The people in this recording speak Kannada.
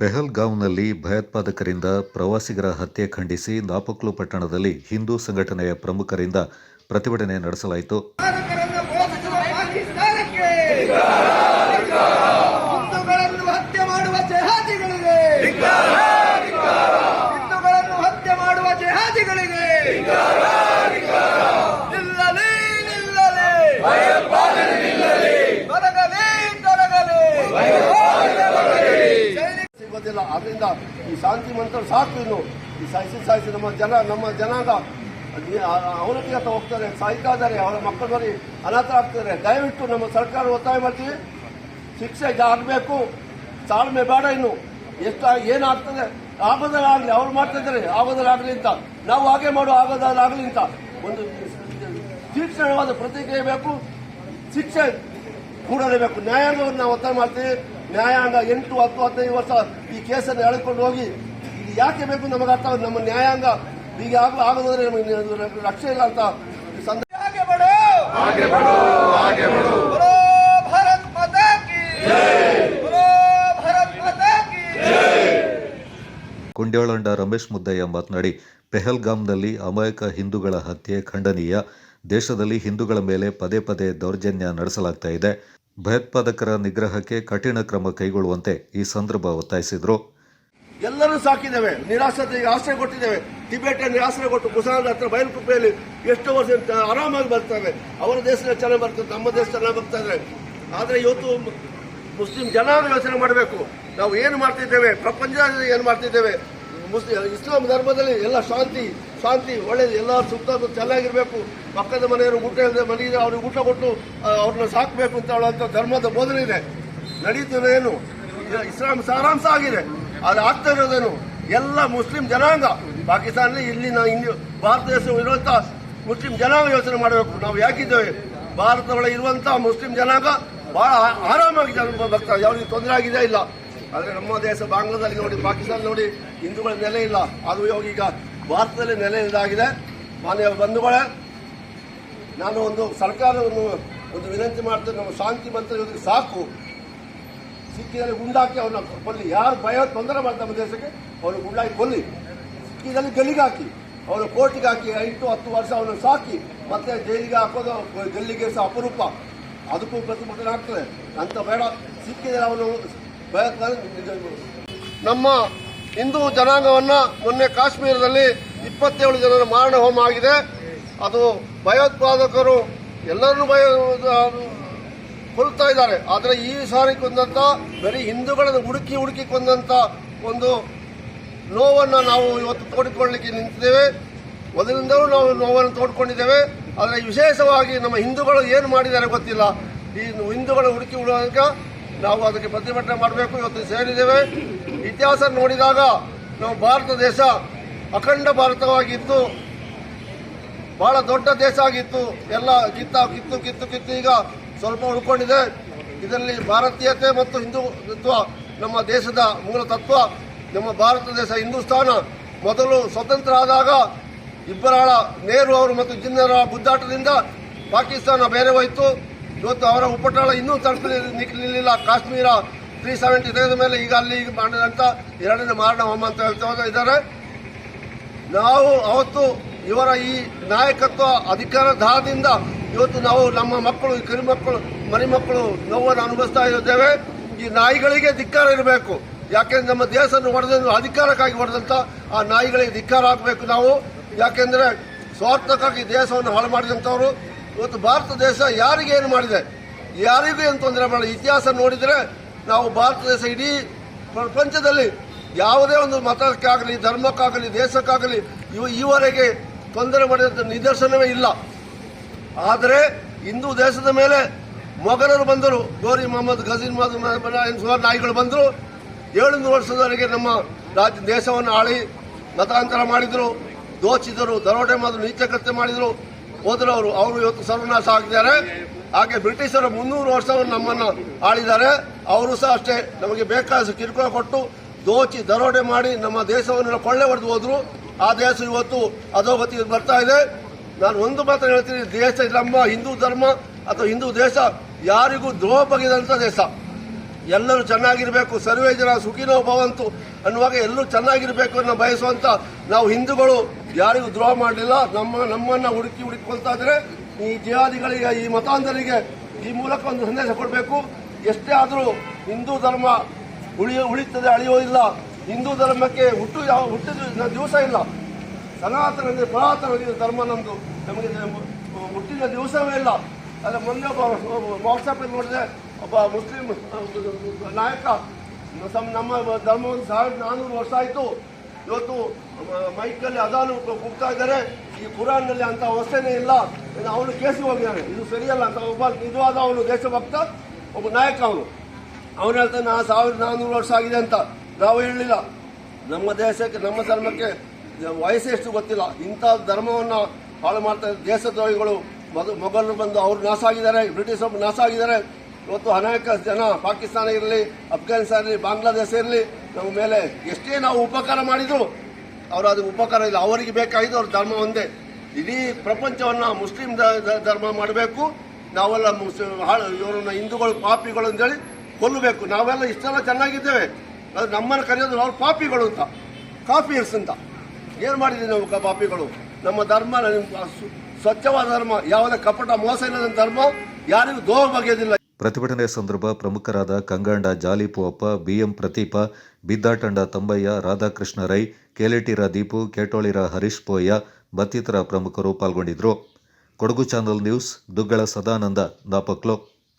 ಪೆಹಲ್ಗಾಂವ್ನಲ್ಲಿ ಭಯೋತ್ಪಾದಕರಿಂದ ಪ್ರವಾಸಿಗರ ಹತ್ಯೆ ಖಂಡಿಸಿ ನಾಪಕ್ಲು ಪಟ್ಟಣದಲ್ಲಿ ಹಿಂದೂ ಸಂಘಟನೆಯ ಪ್ರಮುಖರಿಂದ ಪ್ರತಿಭಟನೆ ನಡೆಸಲಾಯಿತು. ಆದ್ರಿಂದ ಈ ಶಾಂತಿ ಮಂತ್ರ ಸಾಕು ಇನ್ನು. ಈ ಸಾಯಿಸಿ ಸಾಯಿಸಿ ನಮ್ಮ ಜನ, ನಮ್ಮ ಜನಾಂಗ ಅವನತಿ ಅಂತ ಹೋಗ್ತಾರೆ ಸಾಯ್ತಾ ಇದ್ದಾರೆ ಅವರ ಮಕ್ಕಳು ಬರೀ ಅನಾಥರಾಗ್ತಾರೆ ದಯವಿಟ್ಟು ನಮ್ಮ ಸರ್ಕಾರ ಒತ್ತಾಯ ಮಾಡ್ತೀವಿ. ಶಿಕ್ಷೆ ಆಗಬೇಕು, ತಾಳ್ಮೆ ಬೇಡ ಇನ್ನು. ಎಷ್ಟು ಏನಾಗ್ತದೆ? ಆಗೋದಲ್ಲಾಗಲಿ ಅವ್ರು ಮಾಡ್ತಾ ಇದ್ದಾರೆ ಆಗೋದಲ್ಲಾಗಲಿ ಅಂತ. ನಾವು ಹಾಗೆ ಮಾಡು ಆಗೋದಲ್ಲಾಗಲಿ ಅಂತ. ಒಂದು ತೀಕ್ಷ್ಣವಾದ ಪ್ರತಿಕ್ರಿಯೆ ಬೇಕು, ಶಿಕ್ಷೆ ಕೂಡಲೇಬೇಕು ನ್ಯಾಯಾಂಗವನ್ನು ನಾವು ಒತ್ತಾಯ ಮಾಡ್ತೀವಿ. ನ್ಯಾಯಾಂಗ ಎಂಟು ಹತ್ತು ಹದಿನೈದು ವರ್ಷ ಈ ಕೇಸನ್ನು ಎಳೆದುಕೊಂಡು ಹೋಗಿ ಇದು ಯಾಕೆ ಬೇಕು ನಮಗೆ ಅರ್ಥ ನಮ್ಮ ನ್ಯಾಯಾಂಗ ಹೀಗೆ ಆಗ ಆಗದ್ರೆ ನಮಗೆ ರಕ್ಷೆ ಇಲ್ಲ ಅಂತ ಕುಂಡ್ಯಾಳಂಡ ರಮೇಶ್ ಮುದ್ದಯ್ಯ ಮಾತನಾಡಿ ಪೆಹಲ್ಗಾಮ್ನಲ್ಲಿ ಅಮಾಯಕ ಹಿಂದೂಗಳ ಹತ್ಯೆ ಖಂಡನೀಯ. ದೇಶದಲ್ಲಿ ಹಿಂದೂಗಳ ಮೇಲೆ ಪದೇ ಪದೇ ದೌರ್ಜನ್ಯ ನಡೆಸಲಾಗ್ತಾ ಇದೆ. ಭಯೋತ್ಪಾದಕರ ನಿಗ್ರಹಕ್ಕೆ ಕಠಿಣ ಕ್ರಮ ಕೈಗೊಳ್ಳುವಂತೆ ಈ ಸಂದರ್ಭ ಒತ್ತಾಯಿಸಿದರು. ಎಲ್ಲರೂ ಸಾಕಿದ್ದೇವೆ ನಿರಾಶ್ರತೆಗೆ ಆಶ್ರಯ ಕೊಟ್ಟಿದ್ದೇವೆ. ಟಿಬೆಟ್ ಆಶ್ರಯ ಕೊಟ್ಟು ಕುಸಾನ ಹತ್ರ ಬಯಲು ಕುಪ್ಪೆಯಲ್ಲಿ ಎಷ್ಟು ವರ್ಷ ಆರಾಮಾಗಿ ಬರ್ತವೆ ಅವರ ದೇಶದಲ್ಲಿ ಚೆನ್ನಾಗಿ ಬರ್ತದೆ, ನಮ್ಮ ದೇಶ ಚೆನ್ನಾಗಿ ಬರ್ತಾ ಇದ್ದಾರೆ ಆದರೆ ಇವತ್ತು ಮುಸ್ಲಿಂ ಜನಾಂಗ ಯೋಚನೆ ಮಾಡಬೇಕು. ನಾವು ಏನು ಮಾಡ್ತಿದ್ದೇವೆ? ಪ್ರಪಂಚದಲ್ಲಿ ಏನು ಮಾಡ್ತಿದ್ದೇವೆ? ಮುಸ್ಲಿಂ, ಇಸ್ಲಾಂ ಧರ್ಮದಲ್ಲಿ ಎಲ್ಲ ಶಾಂತಿ ಶಾಂತಿ ಒಳ್ಳೆಯದು ಎಲ್ಲ ಸುತ್ತ ಚೆನ್ನಾಗಿರಬೇಕು. ಪಕ್ಕದ ಮನೆಯವರು ಊಟ ಇಲ್ಲದೆ ಮನೆಗೆ ಅವ್ರಿಗೆ ಊಟ ಕೊಟ್ಟು ಅವ್ರನ್ನ ಸಾಕಬೇಕು ಅಂತ ಹೇಳುವಂಥ ಧರ್ಮದ ಬೋಧನೆ ಇದೆ. ನಡೀತದೆ ಏನು? ಇಸ್ಲಾಂ ಸಾರಾಂಶ ಆಗಿದೆ. ಅದು ಆಗ್ತಾ ಇರೋದೇನು? ಎಲ್ಲ ಮುಸ್ಲಿಂ ಜನಾಂಗ. ಪಾಕಿಸ್ತಾನದಲ್ಲಿ ಇಲ್ಲಿನ ಇಂಡಿಯ ಭಾರತ ದೇಶ ಇರುವಂಥ ಮುಸ್ಲಿಂ ಜನಾಂಗ ಯೋಚನೆ ಮಾಡಬೇಕು. ನಾವು ಯಾಕಿದ್ದೇವೆ? ಭಾರತ ಒಳಗೆ ಇರುವಂತ ಮುಸ್ಲಿಂ ಜನಾಂಗ ಆ- ಆರಾಮಾಗಿ ಜನ ಬರ್ತಾರೆ ಯಾವ್ರಿಗೆ ತೊಂದರೆ ಆಗಿದೆ ಇಲ್ಲ? ಆದರೆ ನಮ್ಮ ದೇಶ ಬಾಂಗ್ಲಾದಲ್ಲಿ ನೋಡಿ ಪಾಕಿಸ್ತಾನ ನೋಡಿ, ಹಿಂದೂಗಳ ನೆಲೆ ಇಲ್ಲ. ಅದು ಈಗ ಭಾರತದಲ್ಲಿ ನೆಲೆ ಇದಾಗಿದೆ. ಮಾನ್ಯ ಬಂಧುಗಳೇ, ನಾನು ಒಂದು ಸರ್ಕಾರವನ್ನು ಒಂದು ವಿನಂತಿ ಮಾಡ್ತೇನೆ, ನಮ್ಮ ಶಾಂತಿ ಮಂತ್ರ ಸಾಕು. ಸಿಕ್ಕಿದಲ್ಲಿ ಗುಂಡಾಕಿ ಅವ್ರನ್ನ ಕೊಲ್ಲಿ. ಯಾರು ಭಯ, ತೊಂದರೆ ಮಾಡ್ತಾರೆ ನಮ್ಮ ದೇಶಕ್ಕೆ, ಅವ್ರನ್ನ ಗುಂಡಾಕಿ ಕೊಲ್ಲಿ. ಸಿಕ್ಕಿದಲ್ಲಿ ಗಲ್ಲಿಗೆ ಹಾಕಿ. ಅವನು ಕೋರ್ಟಿಗೆ ಹಾಕಿ. ಎಂಟು, ಹತ್ತು ವರ್ಷ ಅವನು ಸಾಕಿ. ಮತ್ತೆ ಜೈಲಿಗೆ ಹಾಕೋದು, ಗಲ್ಲಿಗೆ ಸಹ ಅಪರೂಪ. ಅದಕ್ಕೂ ಪ್ರತಿಭಟನೆ ಆಗ್ತದೆ. ಅಂತ ಬೇಡ. ಸಿಕ್ಕಿದರೆ ಅವನು ನಮ್ಮ ಹಿಂದೂ ಜನಾಂಗವನ್ನ ಮೊನ್ನೆ ಕಾಶ್ಮೀರದಲ್ಲಿ ಇಪ್ಪತ್ತೇಳು ಜನರ ಮಾರಣ ಹೋಮ ಆಗಿದೆ. ಅದು ಭಯೋತ್ಪಾದಕರು ಎಲ್ಲರನ್ನೂ ಭಯ ಕೊಲ್ತಾ ಇದ್ದಾರೆ. ಆದರೆ ಈ ಸಾರಿ ಕೊಂದಂತ ಬರೀ ಹಿಂದೂಗಳನ್ನು ಹುಡುಕಿ ಹುಡುಕಿ ಕೊಂದಂತ ಒಂದು ನೋವನ್ನು ನಾವು ಇವತ್ತು ತೋಡಿಕೊಳ್ಳಲಿಕ್ಕೆ ನಿಂತಿದ್ದೇವೆ. ಮೊದಲಿಂದಲೂ ನಾವು ನೋವನ್ನು ತೋಡ್ಕೊಂಡಿದ್ದೇವೆ. ಆದರೆ ವಿಶೇಷವಾಗಿ ನಮ್ಮ ಹಿಂದೂಗಳು ಏನು ಮಾಡಿದ್ದಾರೆ ಗೊತ್ತಿಲ್ಲ. ಈ ಹಿಂದೂಗಳು ಹುಡುಕಿ ಹುಡುಕ ನಾವು ಅದಕ್ಕೆ ಪ್ರತಿಭಟನೆ ಮಾಡಬೇಕು. ಇವತ್ತು ಸೇರಿದ್ದೇವೆ. ಇತಿಹಾಸ ನೋಡಿದಾಗ ನಾವು ಭಾರತ ದೇಶ ಅಖಂಡ ಭಾರತವಾಗಿತ್ತು. ಬಹಳ ದೊಡ್ಡ ದೇಶ ಆಗಿತ್ತು. ಎಲ್ಲ ಕಿತ್ತ, ಕಿತ್ತು ಕಿತ್ತು ಕಿತ್ತು ಈಗ ಸ್ವಲ್ಪ ಉಳ್ಕೊಂಡಿದೆ. ಇದರಲ್ಲಿ ಭಾರತೀಯತೆ ಮತ್ತು ಹಿಂದೂತ್ವ ನಮ್ಮ ದೇಶದ ಮೂಲ ತತ್ವ, ನಮ್ಮ ಭಾರತ ದೇಶ ಹಿಂದೂಸ್ತಾನ. ಮೊದಲು ಸ್ವತಂತ್ರ ಆದಾಗ ಇಬ್ಬರಾಳ ನೆಹರು ಅವರು ಮತ್ತು ಜಿನ್ನರ ಬುದ್ದಾಟದಿಂದ ಪಾಕಿಸ್ತಾನ ಬೇರೆ ಹೋಯಿತು ಇವತ್ತು ಅವರ ಉಪಟಳ ಇನ್ನೂ ತಲುಪಲಿಲ್ಲ ಕಾಶ್ಮೀರ ತ್ರೀ ಸೆವೆಂಟಿ ತೆಗೆದ ಮೇಲೆ ಈಗ ಅಲ್ಲಿ ಈಗ ಮಾಡಿದಂತ ಎರಡನೇ ಮಾರಣ ಹೋಮ ಅಂತ ಹೇಳ್ತಾ ಇದ್ದಾರೆ. ನಾವು ಅವತ್ತು ಇವರ ಈ ನಾಯಕತ್ವ ಅಧಿಕಾರ ದಾಹದಿಂದ ಇವತ್ತು ನಾವು ನಮ್ಮ ಮಕ್ಕಳು, ಈ ಕಿರು ಮಕ್ಕಳು ಮರಿ ಮಕ್ಕಳು ನೋವನ್ನು ಅನುಭವಿಸ್ತಾ ಇದ್ದೇವೆ. ಈ ನಾಯಿಗಳಿಗೆ ಧಿಕ್ಕಾರ ಇರಬೇಕು. ಯಾಕೆಂದ್ರೆ ನಮ್ಮ ದೇಶವನ್ನು ಹೊಡೆದ ಅಧಿಕಾರಕ್ಕಾಗಿ ಹೊಡೆದಂತ ಆ ನಾಯಿಗಳಿಗೆ ಧಿಕ್ಕಾರ ಆಗಬೇಕು ನಾವು. ಯಾಕೆಂದ್ರೆ ಸ್ವಾರ್ಥಕ್ಕಾಗಿ ದೇಶವನ್ನು ಹಾಳು ಮಾಡಿದಂಥವ್ರು ಇವತ್ತು ಭಾರತ ದೇಶ ಯಾರಿಗೆ ಏನು ಮಾಡಿದೆ? ಯಾರಿಗೂ ಏನು ತೊಂದರೆ ಮಾಡಲ್ಲ. ಇತಿಹಾಸ ನೋಡಿದರೆ ನಾವು ಭಾರತ ದೇಶ ಇಡೀ ಪ್ರಪಂಚದಲ್ಲಿ ಯಾವುದೇ ಒಂದು ಮತಕ್ಕಾಗಲಿ, ಧರ್ಮಕ್ಕಾಗಲಿ, ದೇಶಕ್ಕಾಗಲಿ ಇವು ಈವರೆಗೆ ತೊಂದರೆ ಮಾಡಿದ ನಿದರ್ಶನವೇ ಇಲ್ಲ. ಆದರೆ ಹಿಂದೂ ದೇಶದ ಮೇಲೆ ಮೊಘಲರು ಬಂದರು. ಗೋರಿ ಮೊಹಮ್ಮದ್ ಗಜೀನ್ ಮೊಹಮ್ಮದ್ ನಾಯಿಗಳು ಬಂದರು. ಏಳುನೂರು ವರ್ಷದವರೆಗೆ ನಮ್ಮ ರಾಜ್ಯ ದೇಶವನ್ನು ಆಳಿ ಮತಾಂತರ ಮಾಡಿದರು. ದೋಚಿದರು, ದರೋಡೆ ಮಾಡಿದ್ರು ನೀಚಕೃತ್ಯ ಮಾಡಿದರು. ಹೋದರು ಅವರು ಇವತ್ತು ಸರ್ವನಾಶ ಆಗಿದ್ದಾರೆ ಹಾಗೆ ಬ್ರಿಟಿಷರು ಮುನ್ನೂರು ವರ್ಷವನ್ನು ನಮ್ಮನ್ನು ಆಳಿದ್ದಾರೆ. ಅವರು ಸಹ ಅಷ್ಟೇ ನಮಗೆ ಬೇಕಾದ ಕಿರುಕುಳ ಕೊಟ್ಟು ದೋಚಿ ದರೋಡೆ ಮಾಡಿ ನಮ್ಮ ದೇಶವನ್ನು ಕೊಳ್ಳೆ ಹೊಡೆದು ಹೋದ್ರು. ಆ ದೇಶ ಇವತ್ತು ಅಧೋಗತಿಗೆ ಬರ್ತಾ ಇದೆ. ನಾನು ಒಂದು ಮಾತ್ರ ಹೇಳ್ತೀನಿ, ದೇಶ ನಮ್ಮ ಹಿಂದೂ ಧರ್ಮ ಅಥವಾ ಹಿಂದೂ ದೇಶ ಯಾರಿಗೂ ದ್ರೋಹ ಬಗೆದಂಥ ದೇಶ. ಎಲ್ಲರೂ ಚೆನ್ನಾಗಿರಬೇಕು, ಸರ್ವೇ ಜನ ಸುಖಿನೋ ಭವಂತು ಅನ್ನುವಾಗ ಎಲ್ಲರೂ ಚೆನ್ನಾಗಿರಬೇಕು ಅನ್ನೋ ಬಯಸುವಂತ ನಾವು ಹಿಂದೂಗಳು ಯಾರಿಗೂ ದ್ರೋಹ ಮಾಡಲಿಲ್ಲ. ನಮ್ಮ, ನಮ್ಮನ್ನ ಹುಡುಕಿ ಹುಡುಕೊಳ್ತಾ ಇದ್ರೆ ಈ ಜಿಹಾದಿಗಳಿಗೆ, ಈ ಮತಾಂಧರಿಗೆ ಈ ಮೂಲಕ ಒಂದು ಸಂದೇಶ ಕೊಡಬೇಕು. ಎಷ್ಟೇ ಆದರೂ ಹಿಂದೂ ಧರ್ಮ ಉಳಿಯೋ ಉಳಿತದೆ ಅಳಿಯೋದಿಲ್ಲ ಹಿಂದೂ ಧರ್ಮಕ್ಕೆ ಹುಟ್ಟು ಯಾವ, ಹುಟ್ಟಿದ ದಿವಸ ಇಲ್ಲ. ಸನಾತನ ಪುರಾತನ ಧರ್ಮ ನಮ್ಮದು ನಮಗೆ ಹುಟ್ಟಿದ ದಿವಸವೇ ಇಲ್ಲ. ಆದರೆ ಮೊನ್ನೆ ವಾಟ್ಸಪ್ಪಲ್ಲಿ ನೋಡಿದೆ ಒಬ್ಬ ಮುಸ್ಲಿಂ, ನಾಯಕ ಸಮ್- ನಮ್ಮ ಧರ್ಮವನ್ನು ಸಾವಿರದ ನಾನ್ನೂರು ವರ್ಷ ಆಯಿತು. ಇವತ್ತು ಮೈಕಲ್ಲಿ ಅದಾನು ಕೂಗ್ತಾ ಇದ್ದಾರೆ. ಈ ಕುರಾನ್ನಲ್ಲಿ ಅಂತ ಅವಸ್ಥೆನೇ ಇಲ್ಲ. ಅವನು ಕೇಸಿಗೆ ಹೋಗಿದ್ದಾನೆ. ಇದು ಸರಿಯಲ್ಲ ಅಂತ ಒಬ್ಬ ನಿಜವಾದ ಅವನು, ದೇಶಭಕ್ತ, ಒಬ್ಬ ನಾಯಕ ಅವನು. ಅವನು ಹೇಳ್ತಾನೆ, ನಾ ಸಾವಿರದ ನಾನ್ನೂರು ವರ್ಷ ಆಗಿದೆ ಅಂತ. ನಾವು ಹೇಳಲಿಲ್ಲ. ನಮ್ಮ ದೇಶಕ್ಕೆ, ನಮ್ಮ ಧರ್ಮಕ್ಕೆ ವಯಸ್ಸು ಎಷ್ಟು ಗೊತ್ತಿಲ್ಲ. ಇಂಥ ಧರ್ಮವನ್ನು ಹಾಳು ಮಾಡ್ತಾ ದೇಶದ್ರೋಹಿಗಳು ಮೊಘಲರು ಬಂದು ಅವರು ನಾಶ ಆಗಿದ್ದಾರೆ. ಬ್ರಿಟಿಷರು ನಾಶ ಆಗಿದ್ದಾರೆ. ಇವತ್ತು ಅನೇಕ ಜನ ಪಾಕಿಸ್ತಾನ ಇರಲಿ ಅಫ್ಘಾನಿಸ್ತಾನ ಇರಲಿ ಬಾಂಗ್ಲಾದೇಶ ಇರಲಿ ನಮ್ಮ ಮೇಲೆ ಎಷ್ಟೇ ನಾವು ಉಪಕಾರ ಮಾಡಿದ್ರು, ಅವರು ಅದು ಉಪಕಾರ ಇಲ್ಲ. ಅವರಿಗೆ ಬೇಕಾಗಿದ್ದು ಅವ್ರ ಧರ್ಮ ಒಂದೇ. ಇಡೀ ಪ್ರಪಂಚವನ್ನು ಮುಸ್ಲಿಂ ಧರ್ಮ ಮಾಡಬೇಕು. ನಾವೆಲ್ಲ ಮುಸ್ಲಿಂ ಇವರನ್ನ ಹಿಂದೂಗಳು, ಪಾಪಿಗಳು ಅಂತೇಳಿ ಕೊಲ್ಲಬೇಕು. ನಾವೆಲ್ಲ ಇಷ್ಟೆಲ್ಲ ಚೆನ್ನಾಗಿದ್ದೇವೆ. ಅದು ನಮ್ಮನ್ನು ಕರೆಯೋದು ಅವ್ರು ಪಾಪಿಗಳು ಅಂತ. ಕಾಫಿಯರ್ಸ್ ಅಂತ. ಏನು ಮಾಡಿದ್ದೀವಿ ನಾವು ಪಾಪಿಗಳು? ನಮ್ಮ ಧರ್ಮ ಸ್ವಚ್ಛವಾದ ಧರ್ಮ. ಯಾವುದೇ ಕಪಟ ಮೋಸ ಇಲ್ಲದ ಧರ್ಮ ಯಾರಿಗೂ ದೋಹ ಬಗೆಯೋದಿಲ್ಲ ಪ್ರತಿಭಟನೆ ಸಂದರ್ಭ ಪ್ರಮುಖರಾದ ಕಂಗಾಂಡ ಜಾಲಿಪುವಪ್ಪ, ಬಿಎಂ ಪ್ರತೀಪ, ಬಿದ್ದಾಟಂಡ ತಂಬಯ್ಯ, ರಾಧಾಕೃಷ್ಣ ರೈ, ಕೇಲೆಟಿರ ದೀಪು, ಕೇಟೋಳಿರ ಹರೀಶ್ ಪೋಯ್ಯ ಮತ್ತಿತರ ಪ್ರಮುಖರು ಪಾಲ್ಗೊಂಡಿದ್ದರು. Kodagu channel news, Duggala Sadananda, Napoklu.